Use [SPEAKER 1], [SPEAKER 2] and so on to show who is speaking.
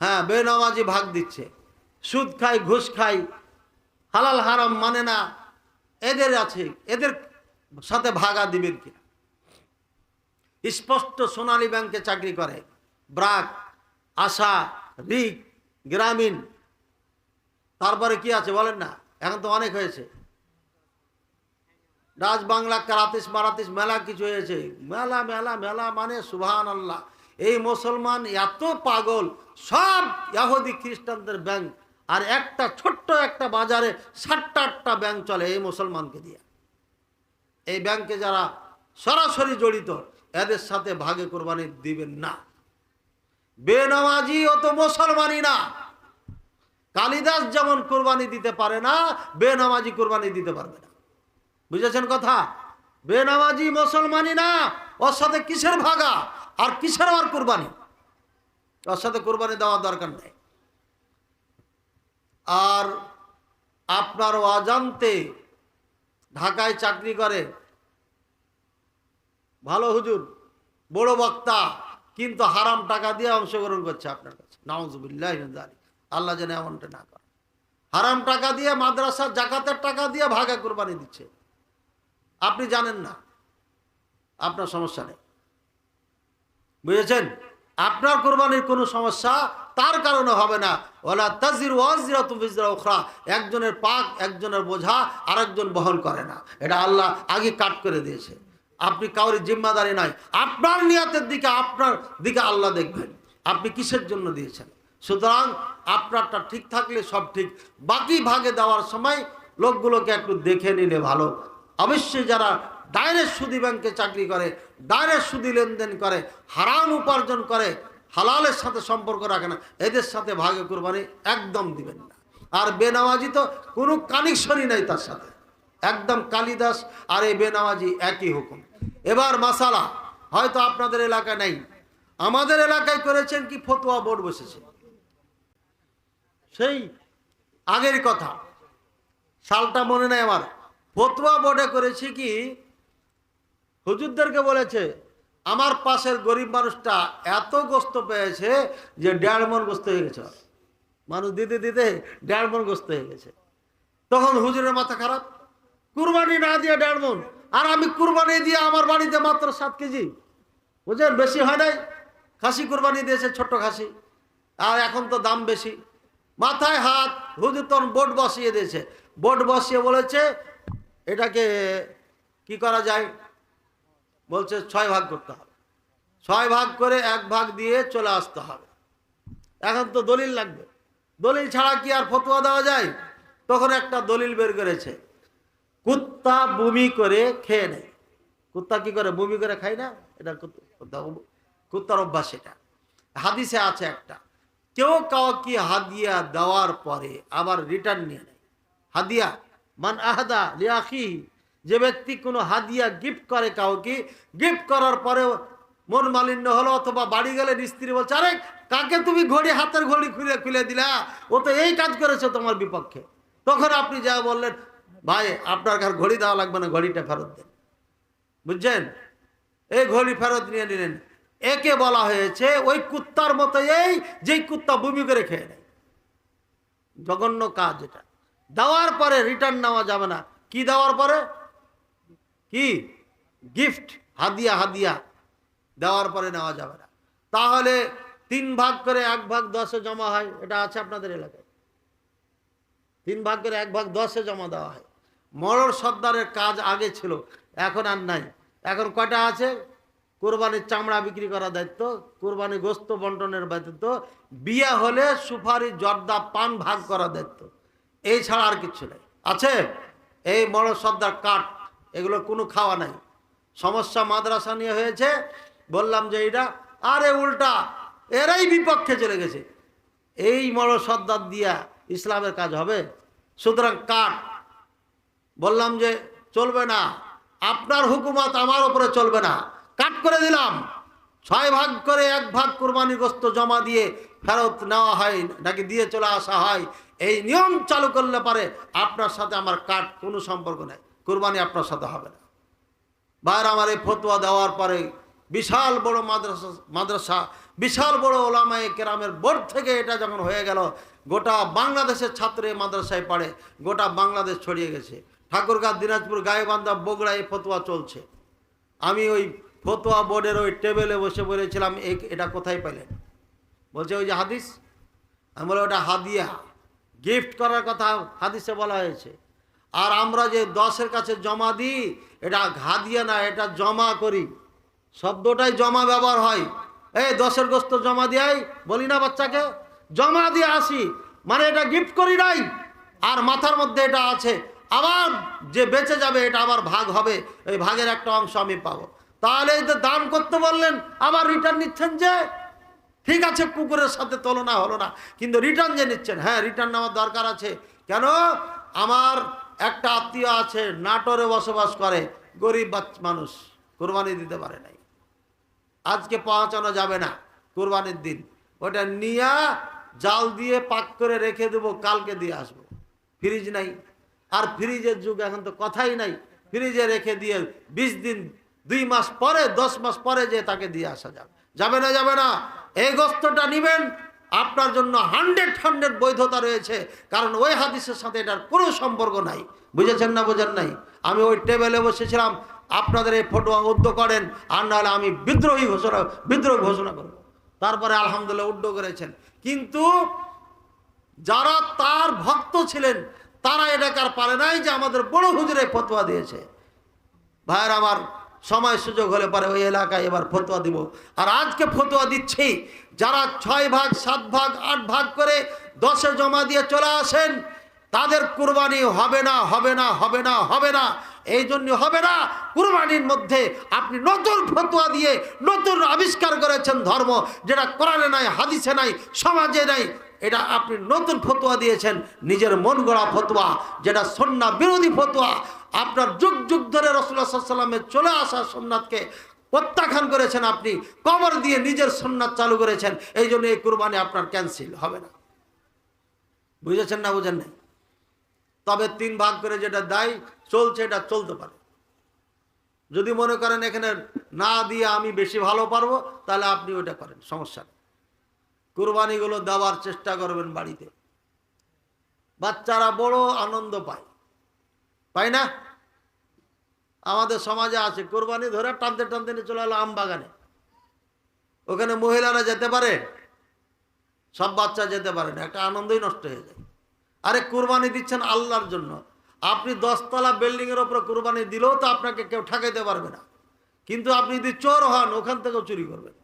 [SPEAKER 1] হ্যাঁ বেনামাজি ভাগ দিচ্ছে। সুদ খাই ঘুষ খাই হালাল, হারাম মানে না। এদের আছে, এদের সাথে ভাগা দিবেন কিনা? স্পষ্ট সোনালী ব্যাংকে চাকরি করে। ব্রাক, আশা, রিক, গ্রামীণ। তারপরে কি আছে বলেন না? এখন তো অনেক হয়েছে। রাজ বাংলা কারাতিস, মারাতিস, মেলা কিছু হয়েছে। মেলা মেলা মেলা মানে সুবহান আল্লাহ এই মুসলমান এত পাগল, সব ইয়াহুদি খ্রিস্টানদের ব্যাংক আর একটা ছোট্ট একটা বাজারে ষাটটা আটটা ব্যাংক চলে এই মুসলমানকে দিয়ে। এই ব্যাংকে যারা সরাসরি জড়িত, এদের সাথে ভাগে কোরবানি দিবেন না। বেনামাজি অত মুসলমানই না। কালিদাস যেমন কোরবানি দিতে পারে না, বেনামাজি কোরবানি দিতে পারবে না। বুঝেছেন কথা? বেনামাজি মুসলমানই না, ওর সাথে কিসের ভাগা? আর কিসের আর কোরবানি? ওর সাথে কোরবানি দেওয়ার দরকার নেই। আর আপনার অজান্তে ঢাকায় চাকরি করে। ভালো হুজুর, বড় বক্তা, কিন্তু হারাম টাকা দিয়ে অংশগ্রহণ করছে আপনার কাছে। নাউজুবিল্লাহ আল্লাহ যেন এমনটা না করে। হারাম টাকা দিয়ে মাদ্রাসার জাকাতের টাকা দিয়ে ভাগে কোরবানি দিচ্ছে। আপনি জানেন না। আপনার সমস্যা নেই। বুঝেছেন? আপনার কোরবানির কোনো সমস্যা তার কারণে হবে না। ওলা তাজির ওয়াজিরা তুফিজরা ওখরা একজনের পাক, একজনের বোঝা, আরেকজন বহন করে না। এটা আল্লাহ আগে কাট করে দিয়েছে। আপনি কাউরি জিম্মাদারি নাই। আপনার নিয়াতের দিকে, আপনার দিকে আল্লাহ দেখবেন। আপনি কিসের জন্য দিয়েছেন? সুতরাং আপনারটা ঠিক থাকলে সব ঠিক। বাকি ভাগে দেওয়ার সময় লোকগুলোকে একটু দেখে নিলে ভালো। অবশ্যই যারা ডাইরেক্ট সুদি ব্যাংকে চাকরি করে ডাইরেক্ট সুদি লেনদেন করে, হারাম উপার্জন করে, হালালের সাথে সম্পর্ক রাখে না। এদের সাথে ভাগে কোরবানি একদম দিবেন না। আর বেনামাজি তো কোনো কানেকশনই নাই তার সাথে। একদম কালিদাস আর এই বেনামাজি একই হুকুম। এবার মাসালা, হয়তো আপনাদের এলাকায় নেই। আমাদের এলাকায় করেছেন কি ফতোয়া বোর্ড বসেছে। সেই আগের কথা, সালটা মনে নেই আমার। ফতোয়া বোর্ডে করেছি কি হুজুরদেরকে বলেছে, আমার পাশের গরিব মানুষটা এত গোস্ত পেয়েছে যে দেড় মন গোস্ত হয়ে গেছে। মানুষ দিতে দিতে দেড় মন গোস্ত হয়ে গেছে। তখন হুজুরের মাথা খারাপ। কুরবানি না দিয়ে দেড় মন, আর আমি কুরবানি দিয়ে আমার বাড়িতে মাত্র সাত কেজি। বুঝলেন? বেশি হয় নাই। খাসি কুরবানি দিয়েছে, ছোট্ট খাসি। আর এখন তো দাম বেশি। মাথায় হাত, হুজুর তখন বোট বসিয়ে দিয়েছে। বোট বসিয়ে বলেছে, এটাকে কি করা যায়? বলছে ছয় ভাগ করতে হবে। ছয় ভাগ করে এক ভাগ দিয়ে চলে আসতে হবে। এখন তো দলিল লাগবে। দলিল ছাড়া কি আর ফতোয়া দেওয়া যায়? তখন একটা দলিল বের করেছে। কুত্তা বমি করে খেয়ে নেয়। কুত্তা কি করে? বমি করে খায় না? এটা কুত্তা- কুত্তার অভ্যাস এটা। হাদিসে আছে একটা। কেউ কাউকে হাদিয়া দেওয়ার পরে আবার রিটার্ন নিয়ে নেয়। হাদিয়া, মান আহাদা লিয়াখি যে ব্যক্তি কোনো হাদিয়া গিফট করে কাউকে, গিফট করার পরে মন মালিন্য হলো অথবা বাড়ি গেলে স্ত্রী বলছে, আরে, কাকে তুমি ঘড়ি, হাতের ঘড়ি খুলে খুলে দিলা? ও তো এই কাজ করেছে তোমার বিপক্ষে। তখন আপনি যা বললেন, ভাই, আপনার কার ঘড়ি দেওয়া লাগবে না, ঘড়িটা ফেরত দেন। বুঝছেন? এই ঘড়ি ফেরত নিয়ে নিলেন। একে বলা হয়েছে, ওই কুত্তার মতো এই যেই কুত্তা বুমি করে খেয়ে নেয়। জঘন্য কাজ এটা। দেওয়ার পরে রিটার্ন নেওয়া যাবে না। কি দেওয়ার পরে? কি? গিফট হাদিয়া হাদিয়া। দেওয়ার পরে নেওয়া যাবে না। তাহলে তিন ভাগ করে এক ভাগ দশে জমা হয়, এটা আছে আপনাদের এলাকায়। তিন ভাগ করে এক ভাগ দশে জমা দেওয়া হয়। মরর সর্দারের কাজ আগে ছিল, এখন আর নাই। এখন কয়টা আছে? কোরবানির চামড়া বিক্রি করার দায়িত্ব, কোরবানি গোস্ত বন্টনের দায়িত্ব, বিয়ে হলে সুপারি, জর্দা, পান ভাগ করার দায়িত্ব। এই ছাড়া আর কিছু নেই। আছে? এই মরর সর্দার কাঠ এগুলো কোনো খাওয়া নাই। সমস্যা মাদ্রাসা নিয়ে হয়েছে, বললাম যে এইটা, আরে উল্টা, এরাই বিপক্ষে চলে গেছে। এই মরর সর্দার দিয়া ইসলামের কাজ হবে? সুতরাং কাঠ বললাম যে চলবে না, আপনার হুকুমত আমার ওপরে চলবে না। কাট করে দিলাম। ছয় ভাগ করে এক ভাগ কোরবানি গোস্ত জমা দিয়ে ফেরত নেওয়া হয়, নাকি দিয়ে চলে আসা হয়, এই নিয়ম চালু করলে পারে আপনার সাথে আমার কাট কোনো সম্পর্ক নেই। কোরবানি আপনার সাথে হবে না। বাইরে আমার এই ফতোয়া দেওয়ার পরে বিশাল বড় মাদ্রাসা মাদ্রাসা, বিশাল বড় ওলামায়ে কেরামের বোর্ড থেকে এটা যখন হয়ে গেল, গোটা বাংলাদেশের ছাত্র এই মাদ্রাসায় পড়ে, গোটা বাংলাদেশ ছড়িয়ে গেছে। ঠাকুরগাঁ, দিনাজপুর গায়েবান্ধা বগুড়া এই ফতোয়া চলছে। আমি ওই ফতোয়া বোর্ডের ওই টেবিলে বসে বলেছিলাম, "এ- এটা কোথায় পেলেন? বলছে, ওই যে হাদিস। আমি বলে ওটা হাদিয়া। গিফট করার কথা হাদিসে বলা হয়েছে। আর আমরা যে দশের কাছে জমা দিই, এটা ঘা দিয়ে না, এটা জমা করি। শব্দটাই জমা ব্যবহার হয়। এই দশের গোস্ত জমা দিয়াই বলি না বাচ্চাকে, জমা দিয়ে আসি। মানে এটা গিফট করি নাই, আর মাথার মধ্যে এটা আছে। আবার যে বেঁচে যাবে, এটা আবার ভাগ হবে। এই ভাগের একটা অংশ আমি পাবো। তাহলে এই যে দান করতে বললেন, আবার রিটার্ন নিচ্ছেন যে? ঠিক আছে, কুকুরের সাথে তুলনা হলো না, কিন্তু রিটার্ন যে নিচ্ছেন? হ্যাঁ রিটার্ন নেওয়ার দরকার আছে। কেন? আমার একটা আত্মীয় আছে, নাটোরে বসবাস করে, গরিব মানুষ, কোরবানি দিতে পারে নাই। আজকে পৌঁছানো যাবে না কোরবানির দিন। ওটা নিয়ে জাল দিয়ে পাক করে রেখে দেবো, কালকে দিয়ে আসব। ফ্রিজ নাই। আর ফ্রিজের যুগ এখন তো কথাই নাই। ফ্রিজে রেখে দিয়ে বিশ দিন, দুই মাস পরে, দশ মাস পরে যে তাকে দিয়ে আসা যাবে। যাবে না যাবে না। এই গোস্তটা নিবেন আপনার জন্য হান্ড্রেড হান্ড্রেড বৈধতা রয়েছে, কারণ ওই হাদিসের সাথে এটার কোনো সম্পর্ক নাই। বুঝেছেন না বোঝেন নাই? আমি ওই টেবিলে বসেছিলাম, আপনাদের এই ফটো উদ্যোগ করেন, আর নাহলে আমি বিদ্রোহী ঘোষণা, বিদ্রোহ ঘোষণা করব। তারপরে আলহামদুলিল্লাহ উদ্যোগ করেছেন। কিন্তু যারা তার ভক্ত ছিলেন, তারা এটাকে আর পারে নাই যে আমাদের বড় হুজুরে ফতোয়া দিয়েছে। ভাইয়ের আমার সময় সুযোগ হলে পরে ওই এলাকায় এবার ফতোয়া দিব। আর আজকে ফতোয়া দিচ্ছি, যারা ছয় ভাগ, সাত ভাগ, আট ভাগ করে দশে জমা দিয়ে চলে আসেন, তাদের কুরবানি হবে না হবে না হবে না হবে না। এই জন্য হবে না, কুরবানির মধ্যে আপনি নতুন ফতোয়া দিয়ে নতুন আবিষ্কার করেছেন ধর্ম, যেটা কোরআনে নাই, হাদিসে নাই, সমাজে নাই এটা আপনি নতুন ফতোয়া দিয়েছেন, নিজের মন গড়া ফতোয়া, যেটা সন্না বিরোধী ফতোয়া। আপনার যুগ যুগ ধরে রসুল্লাহ চলে আসা সোননাথকে প্রত্যাখ্যান করেছেন আপনি, কবর দিয়ে নিজের সোননাথ চালু করেছেন, এই জন্য এই কুরবানি আপনার ক্যান্সেল হবে না। বুঝেছেন না বুঝেন নাই? তবে তিন ভাগ করে যেটা দায়, চলছে, এটা চলতে পারে। যদি মনে করেন এখানে না দিয়ে আমি বেশি ভালো পারব, তাহলে আপনি ওটা করেন, সমস্যা কুরবানিগুলো দেওয়ার চেষ্টা করবেন বাড়িতে। বাচ্চারা বড় আনন্দ পায়। পায় না? আমাদের সমাজে আছে, কোরবানি ধরে টানতে টানতে নিয়ে চলে এলো আম বাগানে ওখানে মহিলারা যেতে পারে, সব বাচ্চা যেতে পারে না, একটা আনন্দই নষ্ট হয়ে যায়। আরে কোরবানি দিচ্ছেন আল্লাহর জন্য। আপনি দশতলা বিল্ডিংয়ের ওপরে কোরবানি দিলেও তো আপনাকে কেউ ঠেকাইতে পারবে না। কিন্তু আপনি যদি চোর হন, ওখান থেকেও চুরি করবেন।